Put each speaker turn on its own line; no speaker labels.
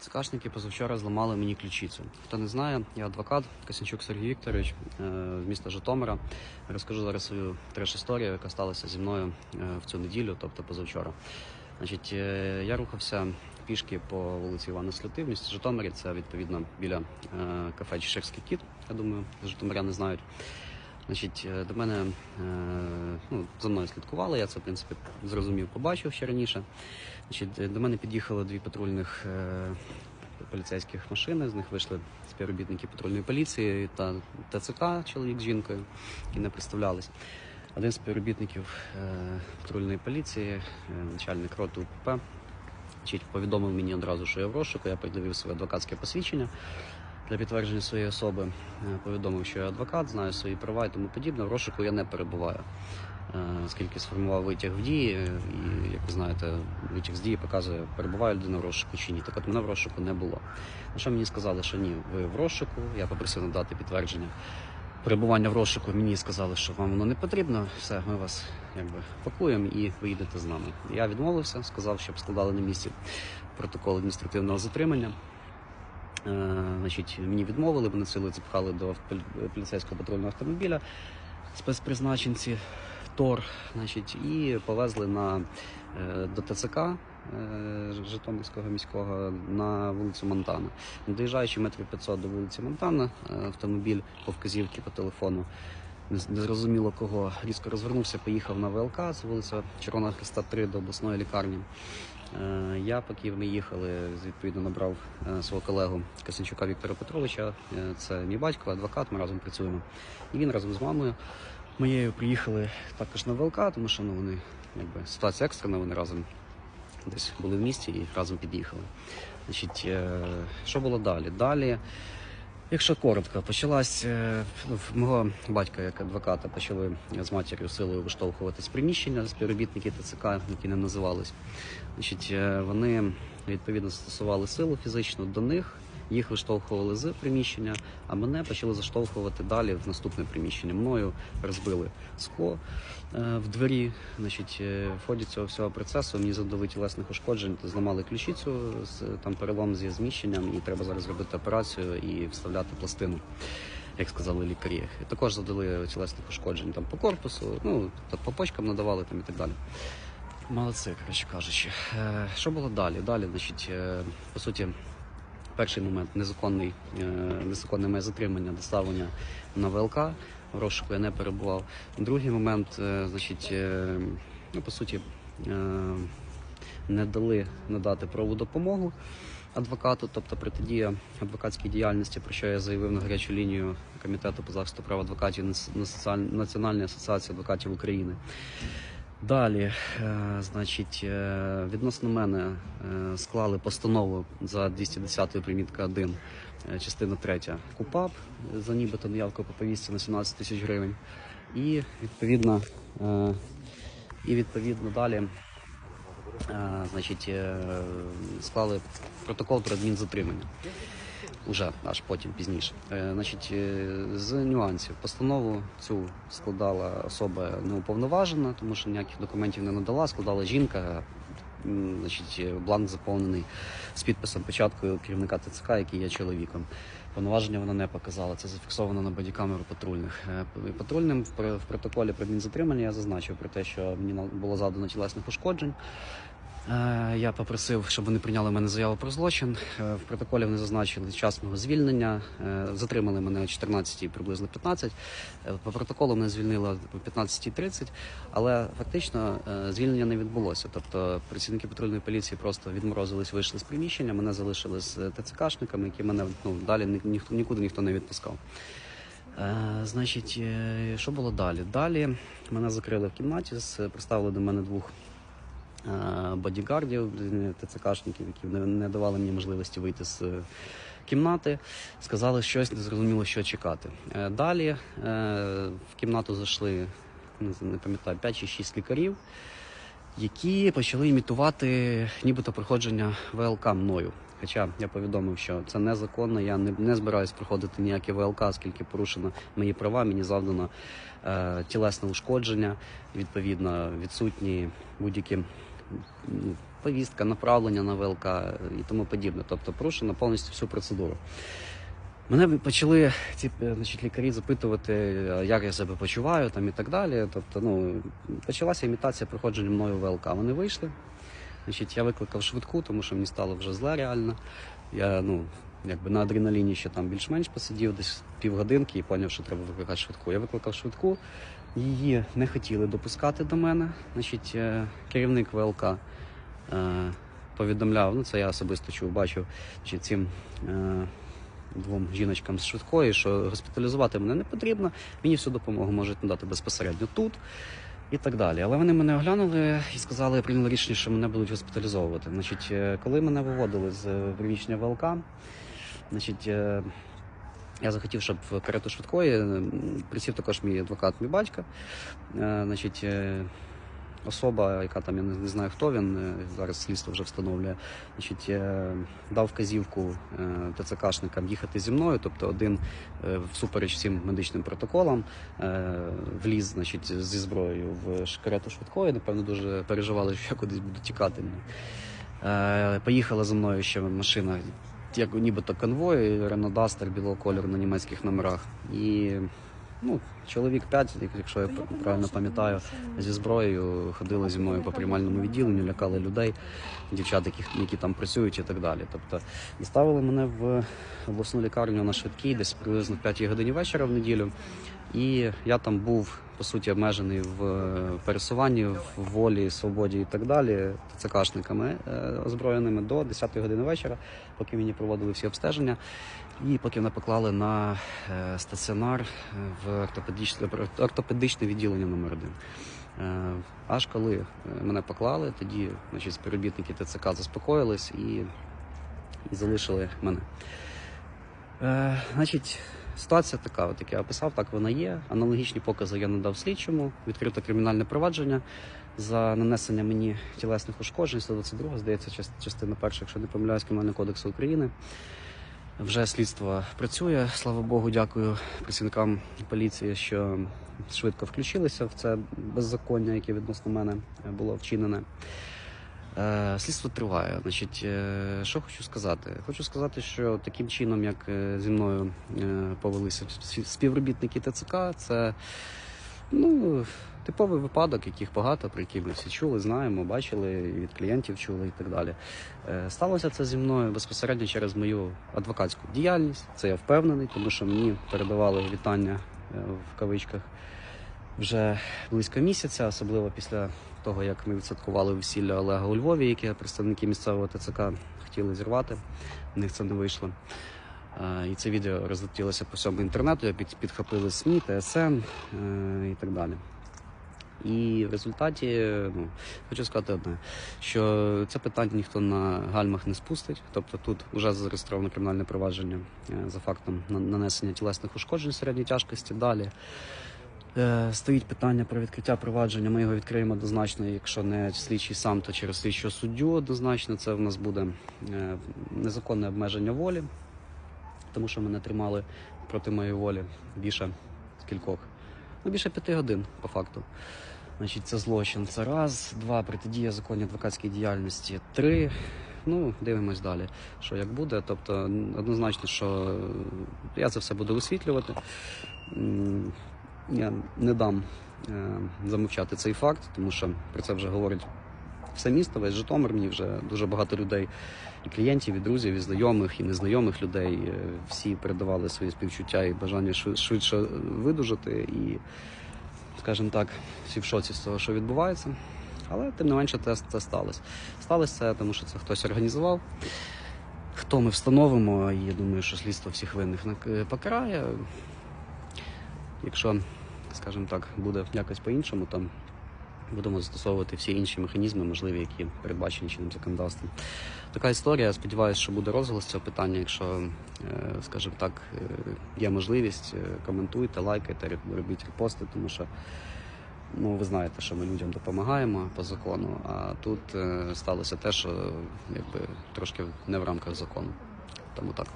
ТЦКшники позавчора зламали мені ключицю. Хто не знає, я адвокат Косянчук Сергій Вікторович е, з міста Житомира. Розкажу зараз свою треш історію, яка сталася зі мною е, в цю неділю, тобто позавчора. Значить, е, я рухався пішки по вулиці Івана Сльоти в місті Житомирі. Це відповідно біля кафе Чеширський кіт. Я думаю, житомиряни знають. Значить, е, до мене е, ну, за мною слідкували, я це в принципі зрозумів, побачив ще раніше. Значить, е, до мене під'їхало дві патрульних поліцейських машини. З них вийшли співробітники патрульної поліції та ТЦК, чоловік з жінкою, які не представлялись. Один з співробітників патрульної поліції, начальник роту УПП, повідомив мені одразу, що я в розшуку, я пред'явив своє адвокатське посвідчення для підтвердження своєї особи. Е, Повідомив, що я адвокат, знаю свої права і тому подібне. В розшуку я не перебуваю, е, оскільки сформував витяг в дії, е, і як ви знаєте, витяг з дії показує, перебуває людина в розшуку чи ні. Так от мене в розшуку не було. На що мені сказали, що ні, ви в розшуку. Я попросив надати підтвердження. Перебування в розшуку мені сказали, що вам воно не потрібно. Все, ми вас якби пакуємо і ви їдете з нами. Я відмовився, сказав, щоб складали на місці протокол адміністративного затримання. Е, значить, мені відмовили, мене сили запхали до поліцейського патрульного автомобіля спецпризначенці ТОР, значить, і повезли на, е, до ТЦК е, Житомирського міського на вулицю Монтана. Доїжджаючи метрів 500 до вулиці Монтана, автомобіль по вказівці по телефону. не- Незрозуміло кого різко розвернувся, поїхав на ВЛК з вулиця Червоного Христа 3 до обласної лікарні. Е, Я, поки ми їхали, відповідно набрав е, свого колегу Касенчука Віктора Петровича. Е, Це мій батько, адвокат. Ми разом працюємо. І він разом з мамою моєю приїхали також на ВЛК, тому що ну вони якби ситуація екстрена, вони разом десь були в місті і разом під'їхали. Значить, що було далі? Далі. Якщо коротко, почалась е, ну, мого батька як адвоката почали з матір'ю силою виштовхувати з приміщення співробітники ТЦК, які не називались. Значить, е, вони відповідно застосували силу фізичну до них, їх виштовхували з приміщення, а мене почали заштовхувати далі в наступне приміщення. Мною розбили скло е, в двері. Значить, е, в ході цього всього процесу мені завдали тілесних ушкоджень, зламали ключицю, там перелом зі зміщенням, і треба зараз робити операцію і вставляти пластину. Як сказали лікарі, також завдали тілесних ушкоджень там по корпусу, ну по почкам надавали там і так далі. Молодці, коротше кажучи. Е, що було далі? Далі, значить, по суті, перший момент незаконний, е, незаконне моє затримання, доставлення на ВЛК. В розшуку я не перебував. Другий момент, е, значить, е, ну, по суті, не дали надати правову допомогу адвокату, тобто протидія адвокатській діяльності, про що я заявив на гарячу лінію комітету по захисту прав адвокатів Нац- Національної асоціації адвокатів України. Далі, е, значить, е, відносно мене е, склали постанову за 210 примітка 1, е, частина 3 КУПАП за нібито неявку по повістці на 17 тисяч гривень. І відповідно, і відповідно далі значить, склали протокол про адмінзатримання. Уже аж потім пізніше. Е, значить, е, з нюансів постанову цю складала особа неуповноважена, тому що ніяких документів не надала. Складала жінка. Значить, е, бланк заповнений з підписом початкою керівника ТЦК, який є чоловіком. Повноваження вона не показала. Це зафіксовано на бодікамеру патрульних. Патрульним в протоколі про адмінзатримання я зазначив про те, що мені було завдано тілесних ушкоджень. Е, Я попросив, щоб вони прийняли в мене заяву про злочин. Е, В протоколі вони зазначили час мого звільнення. Е, Затримали мене о 14 приблизно 15. Е, По протоколу мене звільнили о 15.30, але фактично звільнення не відбулося. Тобто працівники патрульної поліції просто відморозились, вийшли з приміщення, мене залишили з ТЦКшниками, які мене ну, далі ні- ніхто нікуди ніхто не відпускав. Значить, що було далі? Далі мене закрили в кімнаті, приставили до мене двох бодігардів, е, ТЦКшників, які не, давали мені можливості вийти з е, кімнати. Сказали щось, не зрозуміло, що чекати. Е, Далі е, в кімнату зайшли, не, пам'ятаю, 5 чи 6 лікарів, які почали імітувати нібито проходження ВЛК мною. Хоча я повідомив, що це незаконно, я не, не збираюсь проходити ніякі ВЛК, оскільки порушено мої права, мені завдано е, тілесне ушкодження, відповідно, відсутні будь-які повістка, направлення на ВЛК і тому подібне. Тобто порушено повністю всю процедуру. Мене почали ці е, значить, лікарі запитувати, е, як я себе почуваю там і так далі. Тобто, ну, почалася імітація проходження мною ВЛК. Вони вийшли. Значить, я викликав швидку, тому що мені стало вже зле реально. Я ну, якби на адреналіні ще там більш-менш посидів, десь півгодинки і зрозумів, що треба викликати швидку. Я викликав швидку, її не хотіли допускати до мене. Значить, е, керівник ВЛК е, повідомляв, ну це я особисто чув, бачив значить, цим. Е, Двом жіночкам з швидкої, що госпіталізувати мене не потрібно, мені всю допомогу можуть надати безпосередньо тут і так далі. Але вони мене оглянули і сказали, прийняли рішення, що мене будуть госпіталізовувати. Значить, коли мене виводили з приміщення ВЛК, значить, я захотів, щоб в карету швидкої присів також мій адвокат, мій батько. Е, Значить, е, особа, яка там я не, знаю хто він, е, зараз слідство вже встановлює, значить, е, дав вказівку е, ТЦКшникам їхати зі мною, тобто один е, всупереч всім медичним протоколам е, вліз значить, зі зброєю в карету швидкої. Напевно, дуже переживали, що я кудись буду тікати. Е, Поїхала за мною ще машина, як нібито конвой, Renault Duster білого кольору на німецьких номерах. І ну, чоловік 5, якщо я правильно пам'ятаю, зі зброєю ходили зі мною по приймальному відділенню, лякали людей, дівчат, які, які там працюють і так далі. Тобто доставили мене в обласну лікарню на швидкій, десь приблизно в 5 годині вечора в неділю. І я там був по суті обмежений в е, пересуванні, в волі, свободі і так далі, ТЦКшниками е, озброєними до 10-ї години вечора, поки мені проводили всі обстеження. І поки мене поклали на е, стаціонар в ортопедичне, ортопедичне відділення номер 1 Е, Аж коли мене поклали, тоді значить, співробітники ТЦК заспокоїлись і, і залишили мене. Е, значить, ситуація така, от як я описав, так вона є. Аналогічні покази я надав слідчому, відкрито кримінальне провадження за нанесення мені тілесних ушкоджень, 122, здається, частина перша, якщо не помиляюсь, Кримінального кодексу України. Вже слідство працює. Слава Богу, дякую працівникам поліції, що швидко включилися в це беззаконня, яке відносно мене було вчинене. Е, Слідство триває. Значить, е, що хочу сказати? Хочу сказати, що таким чином, як е, зі мною повелися спів- співробітники ТЦК, це ну, типовий випадок, яких багато, про які ми всі чули, знаємо, бачили, від клієнтів чули і так далі. Сталося це зі мною безпосередньо через мою адвокатську діяльність. Це я впевнений, тому що мені передавали вітання в кавичках вже близько місяця, особливо після того, як ми відсвяткували весілля Олега у Львові, яке представники місцевого ТЦК хотіли зірвати. В них це не вийшло. І це відео розлетілося по всьому інтернету, під, підхопили СМІ, ТСН е, і так далі. І в результаті ну, хочу сказати одне, що це питання ніхто на гальмах не спустить. Тобто тут вже зареєстровано кримінальне провадження е, за фактом нанесення тілесних ушкоджень середньої тяжкості. Далі стоїть питання про відкриття провадження. Ми його відкриємо однозначно, якщо не слідчий сам, то через слідчого суддю однозначно. Це в нас буде е, незаконне обмеження волі, тому що мене тримали проти моєї волі більше скількох. Ну, більше п'яти годин, по факту. Значить, це злочин. Це раз, два, протидія законній адвокатській діяльності. Три. Ну, дивимось далі, що як буде. Тобто, однозначно, що е, я це все буду висвітлювати. Я не дам е, замовчати цей факт, тому що про це вже говорить все місто, весь Житомир. Мені вже дуже багато людей, і клієнтів, і друзів, і знайомих, і незнайомих людей. е, Всі передавали свої співчуття і бажання швидше видужати. І, скажімо так, всі в шоці з того, що відбувається. Але тим не менше це, це сталося. Сталося це, тому що це хтось організував. Хто ми встановимо, і я думаю, що слідство всіх винних нак- покарає. Якщо, скажімо так, буде якось по-іншому, то будемо застосовувати всі інші механізми, можливі, які передбачені чинним законодавством. Така історія. Я сподіваюся, що буде розголос цього питання. Якщо, е, скажімо так, е, є можливість, е, коментуйте, лайкайте, робіть репости, тому що ну, ви знаєте, що ми людям допомагаємо по закону, а тут е, сталося те, що якби трошки не в рамках закону. Тому так.